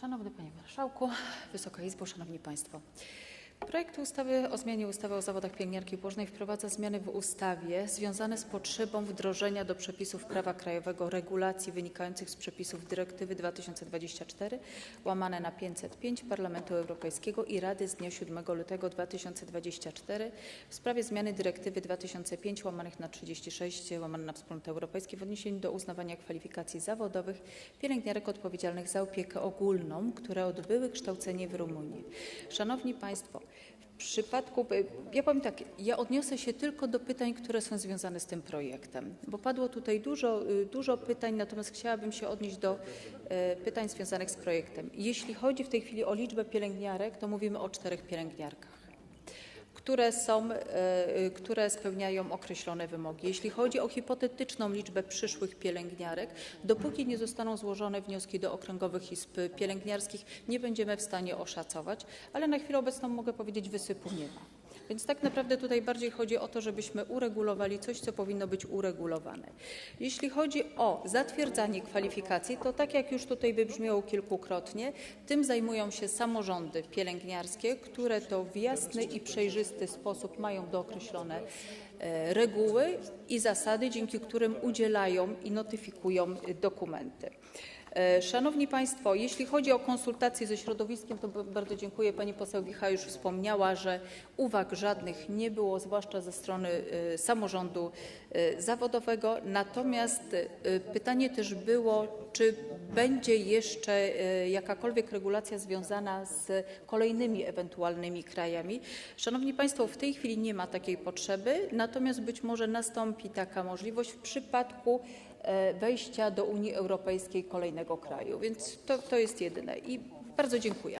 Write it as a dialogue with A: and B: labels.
A: Szanowny Panie Marszałku, Wysoka Izbo, Szanowni Państwo! Projekt ustawy o zmianie ustawy o zawodach pielęgniarki i położnej wprowadza zmiany w ustawie związane z potrzebą wdrożenia do przepisów prawa krajowego regulacji wynikających z przepisów dyrektywy 2024/505 Parlamentu Europejskiego i Rady z dnia 7 lutego 2024 w sprawie zmiany dyrektywy 2005/36/Wspólnoty w odniesieniu do uznawania kwalifikacji zawodowych pielęgniarek odpowiedzialnych za opiekę ogólną, które odbyły kształcenie w Rumunii. Szanowni Państwo! Ja powiem tak: odniosę się tylko do pytań, które są związane z tym projektem, bo padło tutaj dużo pytań, natomiast chciałabym się odnieść do pytań związanych z projektem. Jeśli chodzi w tej chwili o liczbę pielęgniarek, to mówimy o czterech pielęgniarkach, które spełniają określone wymogi. Jeśli chodzi o hipotetyczną liczbę przyszłych pielęgniarek, dopóki nie zostaną złożone wnioski do okręgowych izb pielęgniarskich, nie będziemy w stanie oszacować, ale na chwilę obecną mogę powiedzieć: wysypu nie ma. Więc tak naprawdę tutaj bardziej chodzi o to, żebyśmy uregulowali coś, co powinno być uregulowane. Jeśli chodzi o zatwierdzanie kwalifikacji, to tak jak już tutaj wybrzmiało kilkukrotnie, tym zajmują się samorządy pielęgniarskie, które to w jasny i przejrzysty sposób mają dookreślone reguły i zasady, dzięki którym udzielają i notyfikują dokumenty. Szanowni Państwo! Jeśli chodzi o konsultacje ze środowiskiem, to bardzo dziękuję, pani poseł Wicha już wspomniała, że uwag żadnych nie było, zwłaszcza ze strony samorządu zawodowego. Natomiast pytanie też było, czy będzie jeszcze jakakolwiek regulacja związana z kolejnymi ewentualnymi krajami. Szanowni Państwo! W tej chwili nie ma takiej potrzeby, natomiast być może nastąpi taka możliwość w przypadku wejścia do Unii Europejskiej kolejnego kraju, więc to jest jedyne. I bardzo dziękuję.